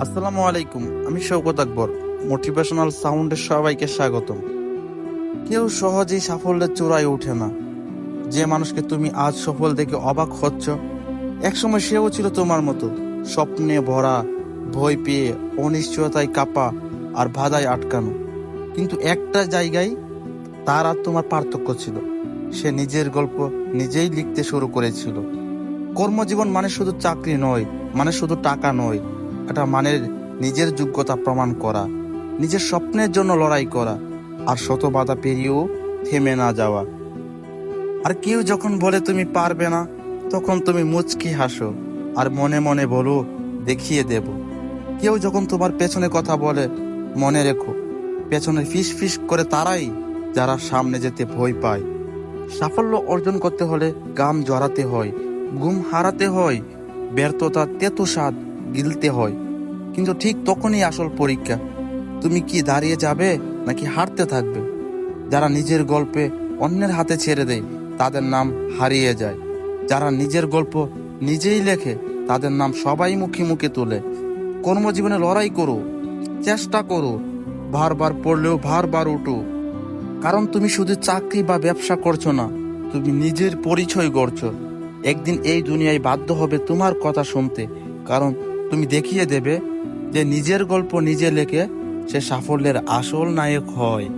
আসসালামু আলাইকুম, আমি শৌকত আকবর, মোটিভেশনাল সাউন্ডের সবাইকে স্বাগতম। কেউ সহজেই সাফল্যের চূড়ায় ওঠে না। যে মানুষকে তুমি আজ সফল দেখে অবাক হচ্ছ, একসময় সেও ছিল তোমার মতো। স্বপ্নে ভরা, ভয় পেয়ে, অনিশ্চয়তায় কাপা আর বাধায় আটকানো। কিন্তু একটা জায়গায় তার আর তোমার পার্থক্য ছিল। সে নিজের গল্প নিজেই লিখতে শুরু করেছিল। কর্মজীবন মানে শুধু চাকরি নয় মানে শুধু টাকা নয়। এটা মানে নিজের যোগ্যতা প্রমাণ করা, নিজের স্বপ্নের জন্য লড়াই করা, আর শত বাধা পেরিয়েও থেমে না যাওয়া। আর কেউ যখন বলে, তুমি পারবে না, তখন তুমি মুচকি হাসো আর মনে মনে বলো, দেখিয়ে দেব। কেউ যখন তোমার পেছনে কথা বলে, মনে রেখো, পেছনে ফিস ফিস করে তারাই যারা সামনে যেতে ভয় পায়। সাফল্য অর্জন করতে হলে গাম জড়াতে হয়, ঘুম হারাতে হয়, ব্যর্থতা তেতো স্বাদ গিলতে হয়। কিন্তু ঠিক তখনই আসল পরীক্ষা। তুমি কি দাঁড়িয়ে যাবে নাকি হারতে থাকবে? যারা নিজের গল্পে অন্যের হাতে ছেড়ে দেয়, তাদের নাম হারিয়ে যায়। যারা নিজের গল্প নিজেই লেখে, তাদের নাম সবাই মুখে মুখে তোলে। কর্মজীবনে লড়াই করো, চেষ্টা করো, বারবার পড়লেও বারবার উঠো। কারণ তুমি শুধু চাকরি বা ব্যবসা করছ না, তুমি নিজের পরিচয় গড়ছো। একদিন এই দুনিয়ায় বাধ্য হবে তোমার কথা শুনতে, কারণ তুমি দেখিয়ে দেবে যে নিজের গল্প নিজে লেখে সে সাফল্যের আসল নায়ক হয়।